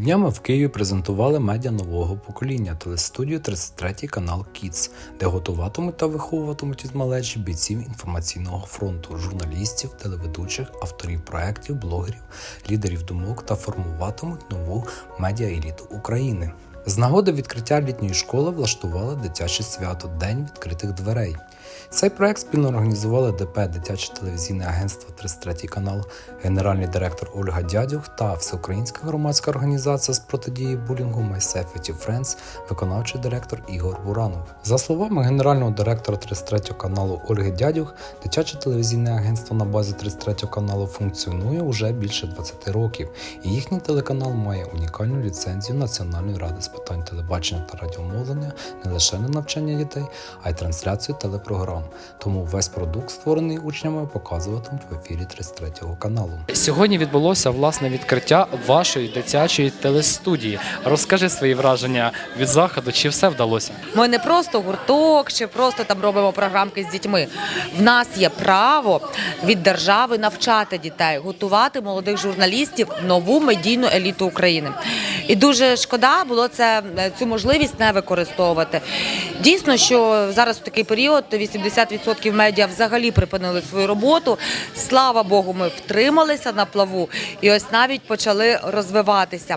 Днями в Києві презентували медіа нового покоління телестудію 33 канал Кіц, де готуватимуть та виховуватимуть із малечі бійців інформаційного фронту, журналістів, телеведучих, авторів проєктів, блогерів, лідерів думок та формуватимуть нову медіа-еліту України. З нагоди відкриття літньої школи влаштували дитяче свято День відкритих дверей. Цей проект спільно організували ДП Дитяче телевізійне агентство 33 канал, генеральний директор Ольга Дядюх та Всеукраїнська громадська організація з протидії булінгу Safety Friends, виконавчий директор Ігор Буранов. За словами генерального директора 33 каналу Ольги Дядюх, дитяче телевізійне агентство на базі 33 каналу функціонує уже більше 20 років, і їхній телеканал має унікальну ліцензію Національної ради з питань телебачення та радіомовлення не лише на навчання дітей, а й трансляцію телепрограм. Тому весь продукт, створений учнями, показуватимуть в ефірі 33 каналу. Сьогодні відбулося власне відкриття вашої дитячої телестудії. Розкажи свої враження від заходу, чи все вдалося? Ми не просто гурток чи просто там робимо програмки з дітьми. В нас є право від держави навчати дітей, готувати молодих журналістів в нову медійну еліту України. І дуже шкода було це цю можливість не використовувати. Дійсно, що зараз в такий період 80% медіа взагалі припинили свою роботу. Слава Богу, ми втрималися на плаву і ось навіть почали розвиватися.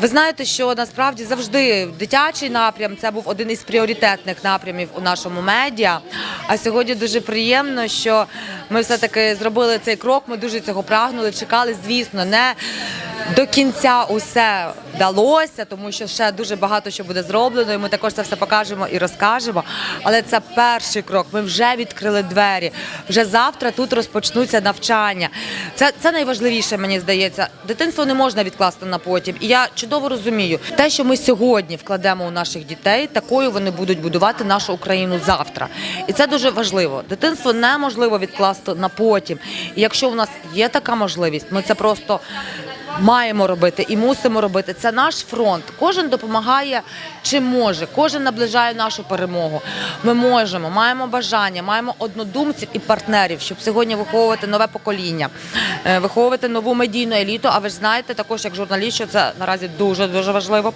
Ви знаєте, що насправді завжди дитячий напрям це був один із пріоритетних напрямів у нашому медіа. А сьогодні дуже приємно, що ми все-таки зробили цей крок. Ми дуже цього прагнули, чекали, звісно, не до кінця усе вдалося, тому що ще дуже багато що буде зроблено. і Ми також це все покажемо і розкажемо. Але це перший крок. Ми вже відкрили двері. Вже завтра тут розпочнуться навчання. Це, це найважливіше, мені здається. Дитинство не можна відкласти на потім. І я чудово розумію, те, що ми сьогодні вкладемо у наших дітей, такою вони будуть будувати нашу Україну завтра. І це дуже важливо. Дитинство неможливо відкласти на потім. І якщо у нас є така можливість, ми це просто. Маємо робити і мусимо робити. Це наш фронт. Кожен допомагає чим може, кожен наближає нашу перемогу. Ми можемо, маємо бажання, маємо однодумців і партнерів, щоб сьогодні виховувати нове покоління, е, виховувати нову медійну еліту. А ви ж знаєте, також як журналіст, що це наразі дуже дуже важливо.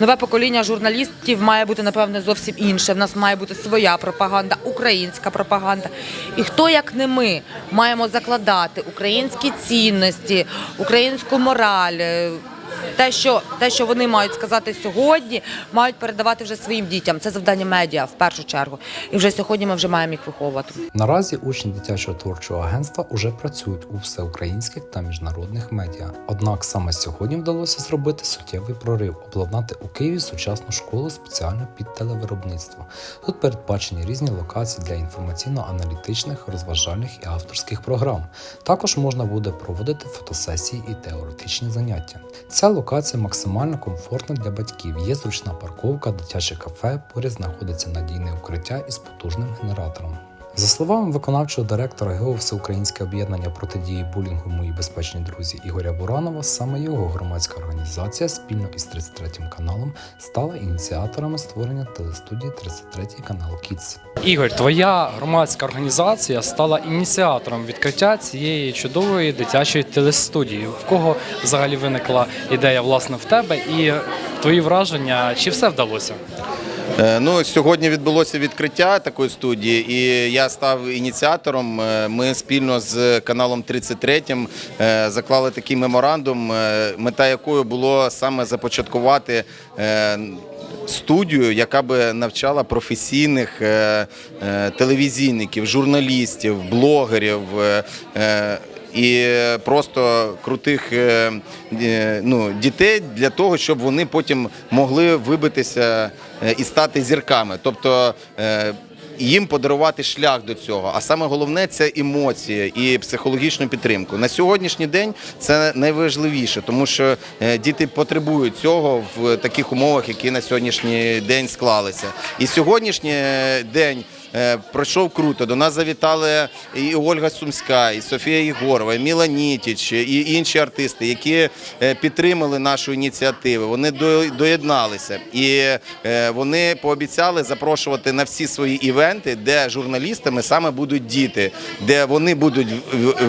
Нове покоління журналістів має бути напевне зовсім інше. В нас має бути своя пропаганда, українська пропаганда. І хто як не ми маємо закладати українські цінності, українську мораль. Е, Те, що те, що вони мають сказати сьогодні, мають передавати вже своїм дітям. Це завдання медіа в першу чергу. І вже сьогодні ми вже маємо їх виховувати. Наразі учні дитячого творчого агентства уже працюють у всеукраїнських та міжнародних медіа. Однак саме сьогодні вдалося зробити суттєвий прорив, обладнати у Києві сучасну школу спеціально під телевиробництво. Тут передбачені різні локації для інформаційно-аналітичних, розважальних і авторських програм. Також можна буде проводити фотосесії і теоретичні заняття. Ця локація максимально комфортна для батьків. Є зручна парковка, дитяче кафе, поряд знаходиться надійне укриття із потужним генератором. За словами виконавчого директора ГЕО Всеукраїнське об'єднання протидії булінгу Мої безпечні друзі Ігоря Буранова, саме його громадська організація спільно із 33 каналом стала ініціаторами створення телестудії 33 канал Кіц. Ігор, твоя громадська організація стала ініціатором відкриття цієї чудової дитячої телестудії. В кого взагалі виникла ідея власне в тебе і твої враження, чи все вдалося? Е, Ну, сьогодні відбулося відкриття такої студії, і я став ініціатором. Е, Ми спільно з каналом 33 е, заклали такий меморандум, мета якої було саме започаткувати. Студію, яка би навчала професійних телевізійників, журналістів, блогерів і просто крутих е, е, ну, дітей для того, щоб вони потім могли вибитися е, і стати зірками. Тобто їм подарувати шлях до цього. А саме головне це емоції і психологічну підтримку. На сьогоднішній день це найважливіше, тому що діти потребують цього в таких умовах, які на сьогоднішній день склалися. І сьогоднішній день пройшов круто. До нас завітали і Ольга Сумська, і Софія Єгорова, і Міла Нітіч, і інші артисти, які е, підтримали нашу ініціативу. Вони доєдналися і е, вони пообіцяли запрошувати на всі свої івенти, де журналістами саме будуть діти, де вони будуть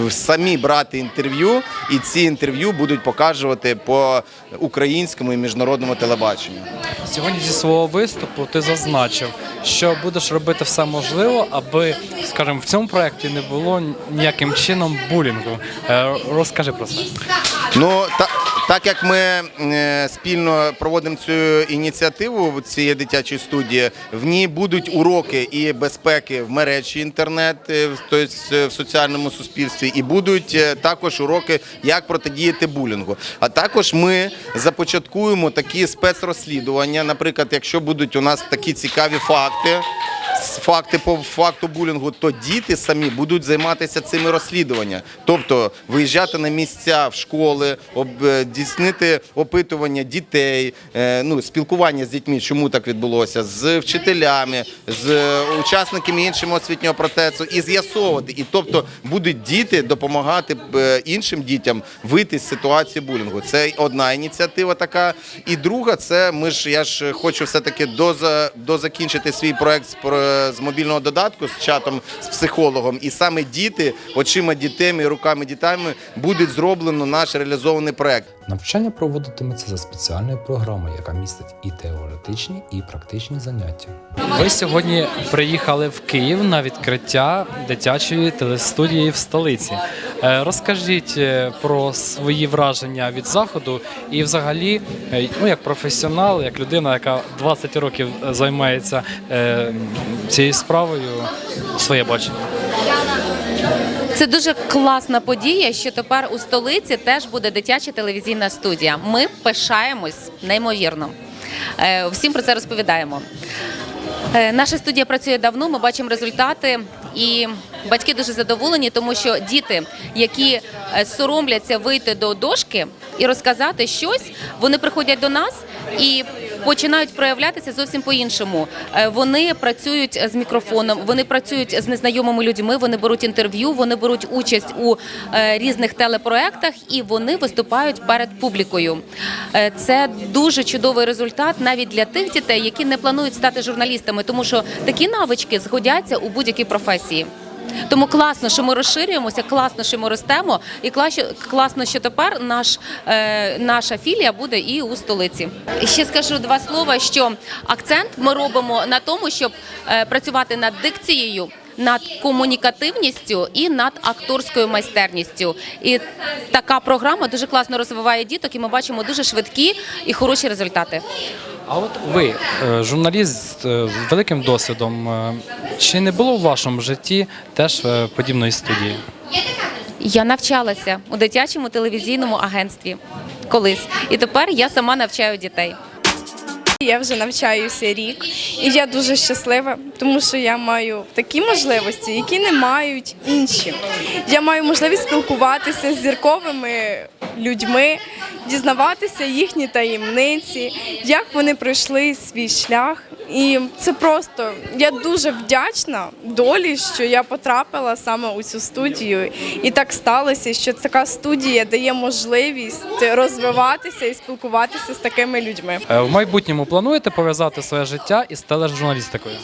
самі брати інтерв'ю, і ці інтерв'ю будуть показувати по українському і міжнародному телебаченню. Сьогодні зі свого виступу ти зазначив, що будеш робити все можливе, аби, скажімо, в цьому проєкті не було ніяким чином булінгу. Е, Розкажи про це. Ну та, так як ми е, спільно проводимо цю ініціативу цієї дитячої студії, в ній будуть уроки і безпеки в мережі інтернет, е, тобто е, в соціальному суспільстві, і будуть також уроки, як протидіяти булінгу. А також ми започаткуємо такі спецрозслідування. Наприклад, якщо будуть у нас такі цікаві факти. Факти по факту булінгу, то діти самі будуть займатися цими розслідуваннями. Тобто виїжджати на місця в школи, е, опитування дітей, е, ну, спілкування з дітьми, чому так відбулося, з вчителями, з е, учасниками іншого освітнього процесу і з'ясовувати. І тобто будуть діти допомагати іншим дітям вийти з ситуації булінгу. Це одна ініціатива така. І друга, це ми ж я ж хочу все-таки доза, дозакінчити свій проект з, про- з мобільного додатку з чатом з психологом. І саме діти, очима дітей руками дітей буде зроблено наш реалізований проект. Навчання проводитиметься за спеціальною програмою, яка містить і теоретичні, і практичні заняття. Ви сьогодні приїхали в Київ на відкриття дитячої телестудії в столиці. Е, Розкажіть е, про свої враження від заходу і, взагалі, е, ну як професіонал, як людина, яка 20 років займається цією справою, своє бачення. Це дуже класна подія, що тепер у столиці теж буде дитяча телевізійна студія. Ми пишаємось неймовірно. Е, Всім про це розповідаємо. Е, Наша студія працює давно, ми бачимо результати, і батьки дуже задоволені, тому що діти, які е, соромляться вийти до дошки і розказати щось, вони приходять до нас і починають проявлятися зовсім по-іншому. Е, Вони працюють з мікрофоном, вони працюють з незнайомими людьми, вони беруть інтерв'ю, вони беруть участь у е, різних телепроектах і вони виступають перед публікою. Е, Це дуже чудовий результат навіть для тих дітей, які не планують стати журналістами, тому що такі навички згодяться у будь-якій професії. Тому класно, що ми розширюємося, класно, що ми ростемо, і класно, що тепер наш, е, наша філія буде і у столиці. Ще скажу два слова, що акцент ми робимо на тому, щоб е, працювати над дикцією. Над комунікативністю і над акторською майстерністю, і така програма дуже класно розвиває діток, і ми бачимо дуже швидкі і хороші результати. А от ви, е, журналіст е, з великим досвідом, е, чи не було в вашому житті теж подібної студії? Я навчалася у дитячому телевізійному агентстві колись, і тепер я сама навчаю дітей. Я вже навчаюся рік, і я дуже щаслива, тому що я маю такі можливості, які не мають інші. Я маю можливість спілкуватися з зірковими людьми, дізнаватися їхні таємниці, як вони пройшли свій шлях. І це просто я дуже вдячна долі, що я потрапила саме у цю студію. І так сталося, що така студія дає можливість розвиватися і спілкуватися з такими людьми. Е, В майбутньому плануєте пов'язати своє життя із тележурналістикою?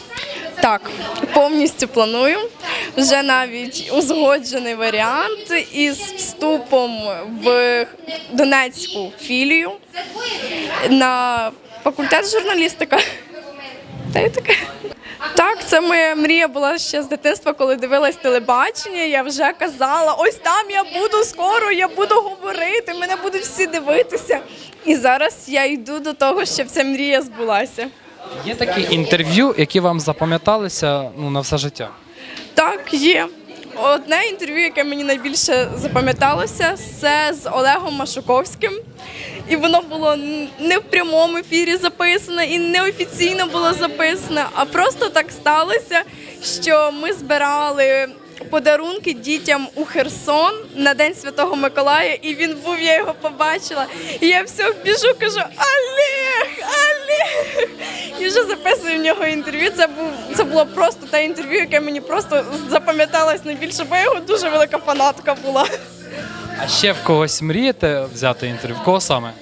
Так, повністю планую. Вже навіть узгоджений варіант із вступом в Донецьку філію на факультет журналістика. Та й таке. Так, це моя мрія була ще з дитинства, коли дивилась телебачення. Я вже казала, ось там я буду скоро, я буду говорити, мене будуть всі дивитися. І зараз я йду до того, щоб ця мрія збулася. Є такі інтерв'ю, які вам запам'яталися ну, на все життя? Так, є. Одне інтерв'ю, яке мені найбільше запам'яталося, це з Олегом Машуковським. І воно було не в прямому ефірі записане і не офіційно було записане, а просто так сталося, що ми збирали подарунки дітям у Херсон на День Святого Миколая, і він був, я його побачила. І я все біжу, кажу: Олег! Олег! І вже записую в нього інтерв'ю. Це був це було просто те інтерв'ю, яке мені просто запам'яталось найбільше, бо я його дуже велика фанатка була. А ще в когось мрієте взяти інтерв'ю? В кого саме?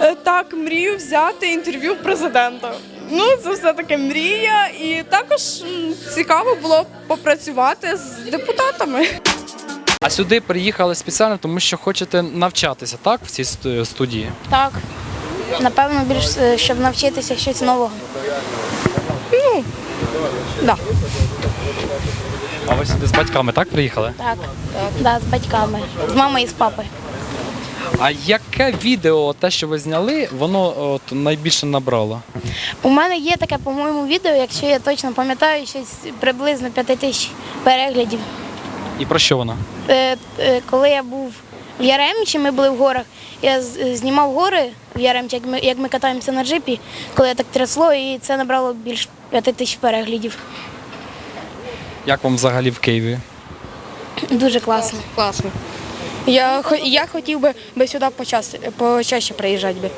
Е, Так, мрію взяти інтерв'ю в президента. Ну, це все таки мрія, і також м, цікаво було попрацювати з депутатами. А сюди приїхали спеціально, тому що хочете навчатися, так, в цій сту- студії? Так. Напевно, більш е, щоб навчитися щось нового. Да. А ви сюди з батьками так приїхали? Так. Да, з батьками. З мамою і з папою. А яке відео, те, що ви зняли, воно от, найбільше набрало? У мене є таке, по-моєму, відео, якщо я точно пам'ятаю, щось приблизно 5 тисяч переглядів. І про що воно? Е, е, Коли я був в Яремчі, ми були в горах, я знімав гори в Яремчі, як ми, як ми катаємося на джипі, коли я так трясло, і це набрало більш 5 тисяч переглядів. Як вам взагалі в Києві? Дуже класно. Класно. Я, я хотів би, би сюди почаще, почаще приїжджати би.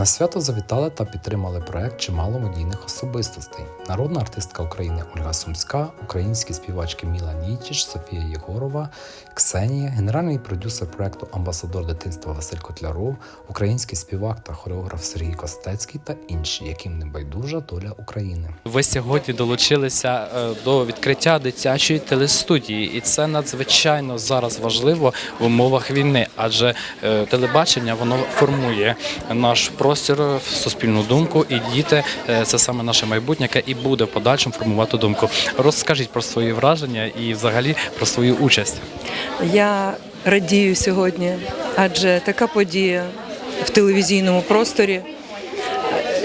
На свято завітали та підтримали проект чимало медійних особистостей. Народна артистка України Ольга Сумська, українські співачки Міла Нітіч, Софія Єгорова, Ксенія, генеральний продюсер проекту Амбасадор дитинства Василь Котляров, український співак та хореограф Сергій Костецький та інші, яким не байдужа доля України. Ви сьогодні долучилися е, до відкриття дитячої телестудії, і це надзвичайно зараз важливо в умовах війни, адже е, телебачення воно формує наш простір, е, суспільну думку, і діти е, це саме наше майбутнє, яке і буде в подальшому формувати думку. Розкажіть про свої враження і взагалі про свою участь. Я радію сьогодні, адже така подія в телевізійному просторі.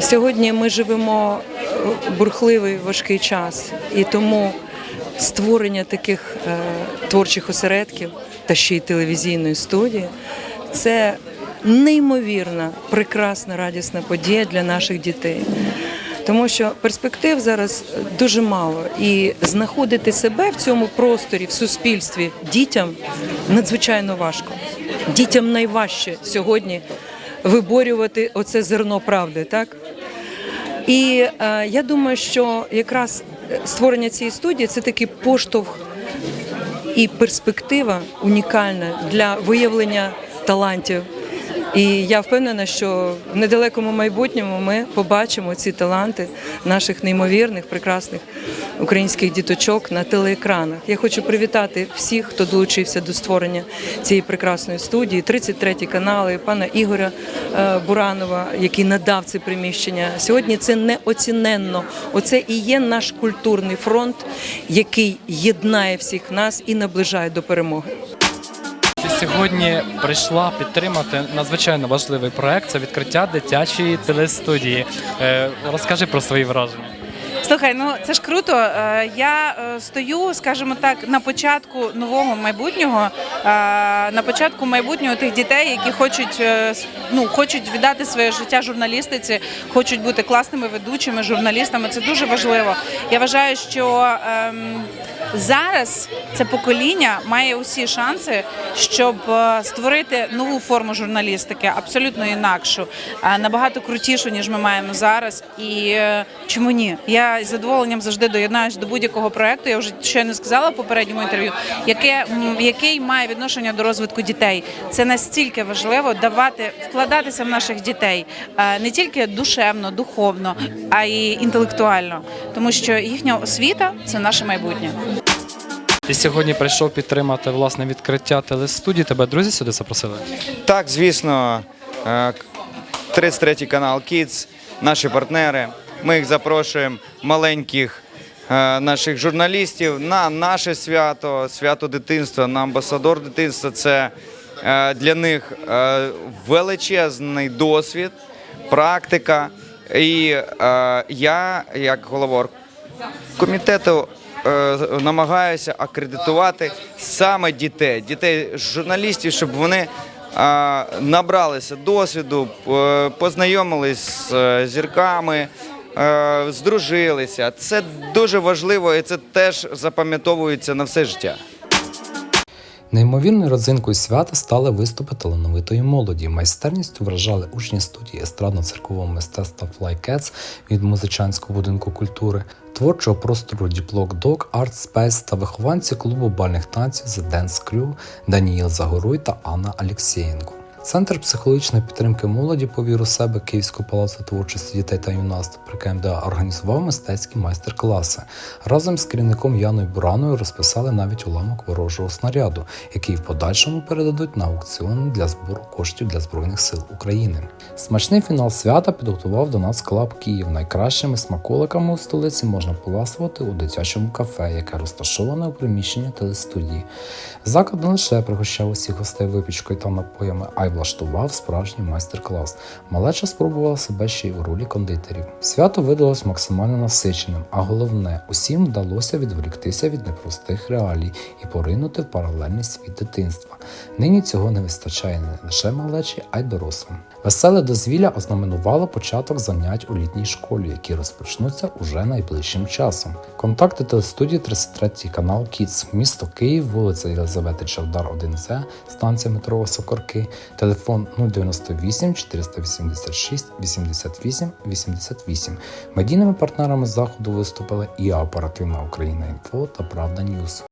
Сьогодні ми живемо е, бурхливий важкий час, і тому створення таких творчих осередків та ще й телевізійної студії це неймовірна, прекрасна, радісна подія для наших дітей. Тому що перспектив зараз дуже мало, і знаходити себе в цьому просторі, в суспільстві дітям надзвичайно важко. Дітям найважче сьогодні виборювати оце зерно правди, так? І е, я думаю, що якраз створення цієї студії це такий поштовх і перспектива унікальна для виявлення талантів. І я впевнена, що в недалекому майбутньому ми побачимо ці таланти наших неймовірних, прекрасних українських діточок на телеекранах. Я хочу привітати всіх, хто долучився до створення цієї прекрасної студії. 33 канали, пана Ігоря е, Буранова, який надав це приміщення. Сьогодні це неоціненно. Оце і є наш культурний фронт, який єднає всіх нас і наближає до перемоги. Сьогодні прийшла підтримати надзвичайно важливий проект. Це відкриття дитячої телестудії. Е, Розкажи про свої враження. Слухай, ну це ж круто. Е, Я е, стою, скажімо так, на початку нового майбутнього, на початку майбутнього тих дітей, які хочуть ну, хочуть віддати своє життя журналістиці, хочуть бути класними ведучими, журналістами. Це дуже важливо. Я вважаю, що ем, зараз це покоління має усі шанси, щоб е, створити нову форму журналістики, абсолютно інакшу, е, набагато крутішу, ніж ми маємо зараз. І е, чому ні? Я з задоволенням завжди доєднаюсь до будь-якого проекту. Я вже щойно сказала в попередньому інтерв'ю, яке який має відношення до розвитку дітей. Це настільки важливо давати вкладатися в наших дітей не тільки душевно, духовно, а й інтелектуально, тому що їхня освіта це наше майбутнє. Ти сьогодні прийшов підтримати власне відкриття телестудії. Тебе друзі сюди запросили? Так, звісно, е, 33 канал Kids, наші партнери. Ми їх запрошуємо маленьких е, наших журналістів на наше свято, свято дитинства, на амбасадор дитинства. Це е, для них е, величезний досвід, практика. І е, я, як голова комітету, е, намагаюся акредитувати саме дітей, дітей журналістів, щоб вони е, набралися досвіду, е, познайомились з е, зірками, здружилися. Це дуже важливо і це теж запам'ятовується на все життя. Неймовірною родзинкою свята стали виступи талановитої молоді. Майстерністю вражали учні студії естрадно-циркового мистецтва Fly Cats від музичанського будинку культури, творчого простору Діплок Dog, Art Space та вихованці клубу бальних танців The Dance Crew Даніїл Загоруй та Анна Алєксєєнко. Центр психологічної підтримки молоді по віру себе Київського палацу творчості дітей та юнацтва при КМДА організував мистецькі майстер-класи. Разом з керівником Яною Бураною розписали навіть уламок ворожого снаряду, який в подальшому передадуть на аукціон для збору коштів для Збройних сил України. Смачний фінал свята підготував до нас Клаб Київ. Найкращими смаколиками у столиці можна поласувати у дитячому кафе, яке розташоване у приміщенні телестудії. Заклад не лише пригощав усіх гостей випічкою та напоями, а й влаштував справжній майстер-клас. Малеча спробувала себе ще й у ролі кондитерів. Свято видалось максимально насиченим, а головне, усім вдалося відволіктися від непростих реалій і поринути в паралельний світ дитинства. Нині цього не вистачає не лише малечі, а й дорослим. Веселе дозвілля ознаменувало початок занять у літній школі, які розпочнуться уже найближчим часом. Контакти телестудії 33 канал Кіц, місто Київ, вулиця Єлизавети Чавдар, 1З, станція метро Сокорки, телефон 098 486 88 88. Медійними партнерами заходу виступили і оперативна Україна Інфо та Правда Ньюс.